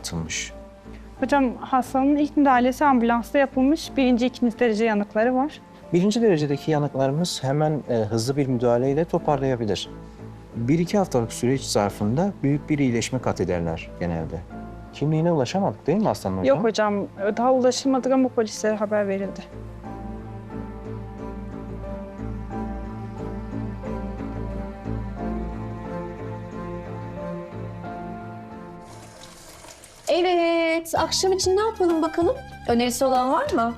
atılmış. Hocam hastanın ilk müdahalesi ambulansta yapılmış. Birinci, ikinci derece yanıkları var. Birinci derecedeki yanıklarımız hemen e, hızlı bir müdahaleyle toparlayabilir. Bir iki haftalık süreç zarfında büyük bir iyileşme kat ederler genelde. Kimliğine ulaşamadık değil mi hastanın hocam? Yok hocam daha ulaşılmadık ama polislere haber verildi. Evet, akşam için ne yapalım bakalım? Önerisi olan var mı?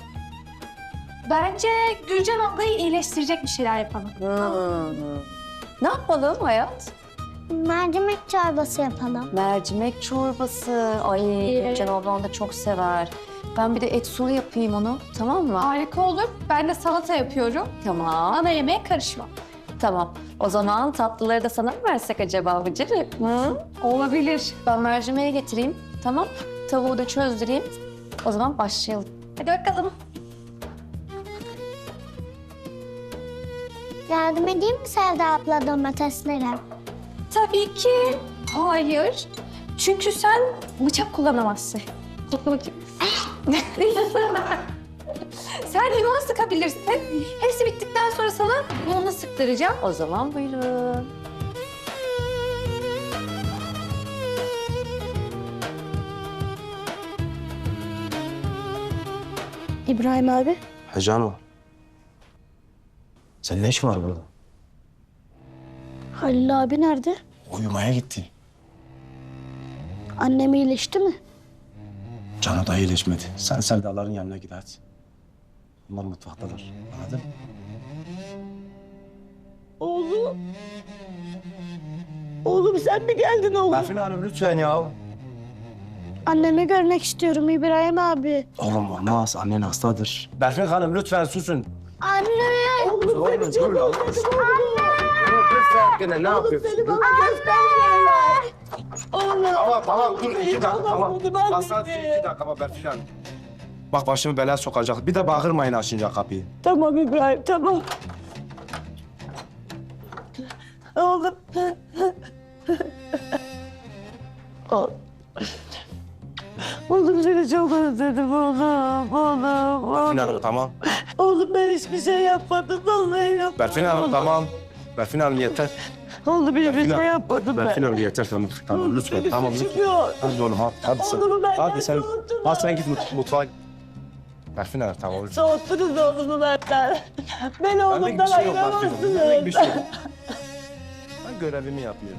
Bence Gülcan ablayı iyileştirecek bir şeyler yapalım. Ne yapalım hayat? Mercimek çorbası yapalım. Mercimek çorbası. Ay Evet. Gülcan ablam da çok sever. Ben bir de et sulu yapayım onu. Tamam mı? Harika olur. Ben de salata yapıyorum. Tamam. Ana yemeğe karışmam. Tamam. O zaman tatlıları da sana mı versek acaba Bıcırık? Hı? Olabilir. Ben mercimeği getireyim. Tamam. Tavuğu da çözdüreyim. O zaman başlayalım. Hadi bakalım. Yardım edeyim mi Sevda abla domateslere? Tabii ki. Hayır. Çünkü sen bıçak kullanamazsın. Kokla bakayım. sen limon sıkabilirsin. Hepsi bittikten sonra sana limonla sıktıracağım. O zaman buyurun. İbrahim abi. He Cano. Senin ne işin var burada? Halil abi nerede? Uyumaya gitti. Annem iyileşti mi? Cano da iyileşmedi. Sen Sevdaların yanına git hadi. Onlar mutfaktalar. Anladın mı? Oğlum. Oğlum sen mi geldin oğlum? Berfin Hanım lütfen ya. Annemi görmek istiyorum İbrahim abi. Oğlum olmaz. Annen hastadır. Berfin Hanım lütfen susun. Anne! Oğlum seni çok özledim Lütfen gene ne yapıyorsun? Göstermiyorlar. Oğlum. Tamam tamam dur iki dakika Oğlum, tamam. bilmiyorum. iki dakika bak Berfin Hanım. Bak başımı belaya sokacak. Bir de bağırmayın açınca kapıyı. Tamam İbrahim tamam. Oğlum. Oğlum. Oğlum seni çok özledim oğlum. Oğlum. Berfin Oğlum, Hanım tamam. oğlum ben hiçbir şey yapmadım. Vallahi yapmadım. Berfin Hanım oğlum. tamam. Berfin Hanım yeter. Oğlum hiçbir Berfin şey Hanım. yapmadım ben. Berfin Hanım yeter tamam. Tamam Oğlum, lütfen tamam lütfen. Hadi oğlum hadi, hadi sen. Oğlumu benden Hadi sen. soğuttunuz. Hadi sen git mut- mutfağa. Berfin Hanım tamam. Soğuttunuz oğlumu benden. Beni Benlik oğlumdan bir şey yok Berfin Hanım. ayıramazsınız. Benlik bir şey yok. Ben görevimi yapıyorum.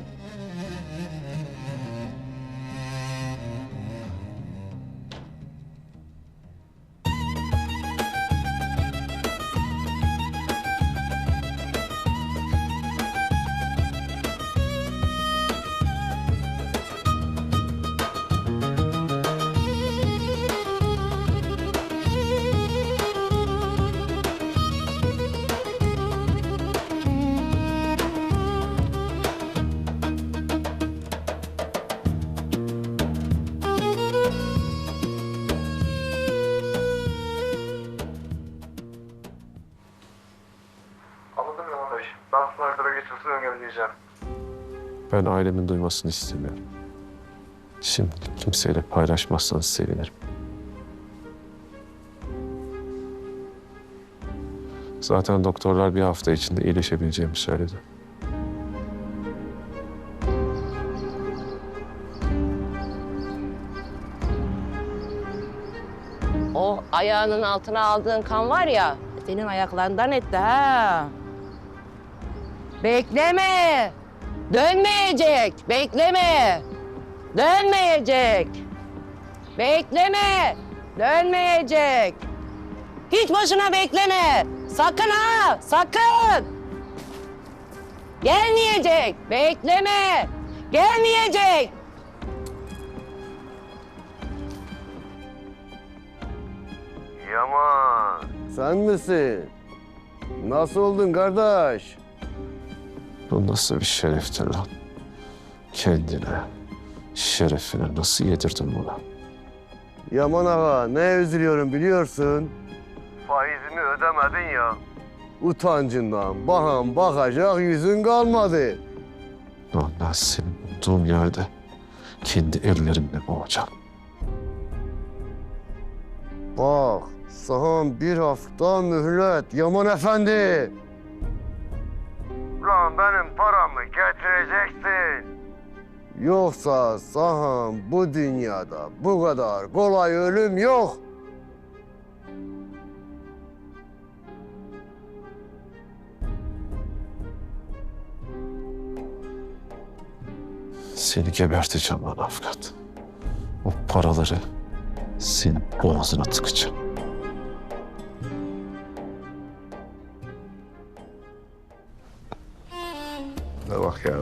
Engelleyeceğim. Ben ailemin duymasını istemiyorum. Şimdi kimseyle paylaşmazsanız sevinirim. Zaten doktorlar bir hafta içinde iyileşebileceğimi söyledi. O ayağının altına aldığın kan var ya, senin ayaklarından etti ha. Bekleme. Dönmeyecek. Bekleme. Dönmeyecek. Bekleme. Dönmeyecek. Hiç boşuna bekleme. Sakın ha, sakın. Gelmeyecek. Bekleme. Gelmeyecek. Yaman. Sen misin? Nasıl oldun kardeş? Bu nasıl bir şereftir lan? Kendine, şerefine nasıl yedirdin bunu? Yaman ağa ne üzülüyorum biliyorsun. Faizini ödemedin ya. Utancından bakan bakacak yüzün kalmadı. Lan ben senin olduğun yerde kendi ellerimle boğacağım. Bak, sana bir hafta mühlet Yaman Efendi. Lan benim paramı getireceksin. Yoksa sana bu dünyada bu kadar kolay ölüm yok. Seni geberteceğim lan Afgat. O paraları senin boğazına tıkacağım. Ne bak ya.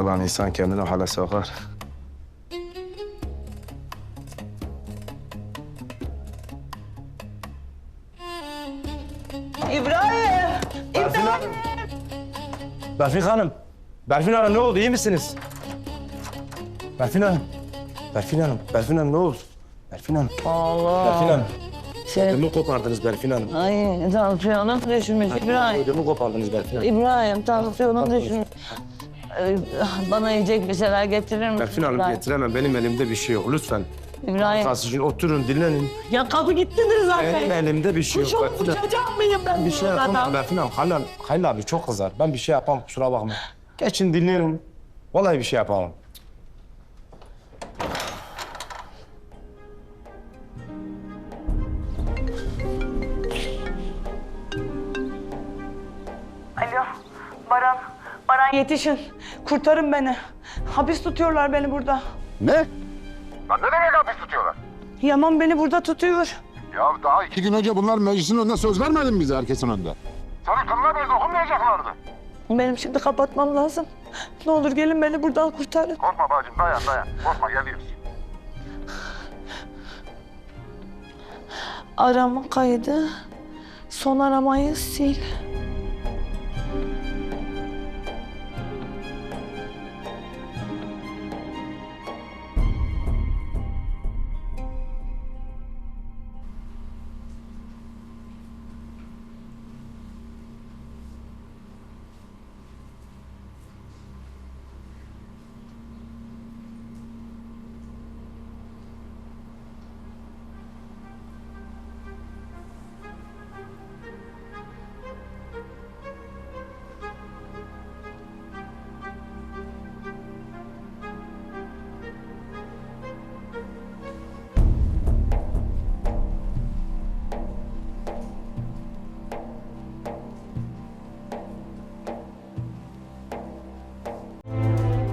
Ulan insan kendini hale sokar. İbrahim. Berfin Hanım. Berfin Hanım. Berfin Hanım ne oldu? İyi misiniz? Berfin Hanım. Berfin Hanım. Berfin Hanım ne oldu? Berfin Hanım. Allah. Berfin Hanım. Şey, Ödümü kopardınız Berfin Hanım. ay tansiyonum düşmüş İbrahim. Ödümü kopardınız Berfin Hanım. İbrahim tansiyonum düşmüş. Ee, Bana yiyecek bir şeyler getirir misin? Berfin Hanım İbrahim? getiremem. Benim elimde bir şey yok. Lütfen. İbrahim. Kalsın için oturun dinlenin. Ya kapı gittiniz zaten. Benim elimde bir şey yok. Çok Berfin Hanım. uçacak mıyım ben Bir şey yapamam Berfin Hanım. Halil, Halil abi çok kızar. Ben bir şey yapamam kusura bakma. Geçin dinleyin. Vallahi bir şey yapamam. Baran yetişin. Kurtarın beni. Hapis tutuyorlar beni burada. Ne? Lan ne demek hapis tutuyorlar? Yaman beni burada tutuyor. Ya daha iki... Gün önce bunlar meclisin önünde söz vermedi mi bize herkesin önünde? Sana kılına bile dokunmayacaklardı. Benim şimdi kapatmam lazım. Ne olur gelin beni buradan kurtarın. Korkma bacım dayan dayan. Korkma geliyoruz. Arama kaydı. Son aramayı sil.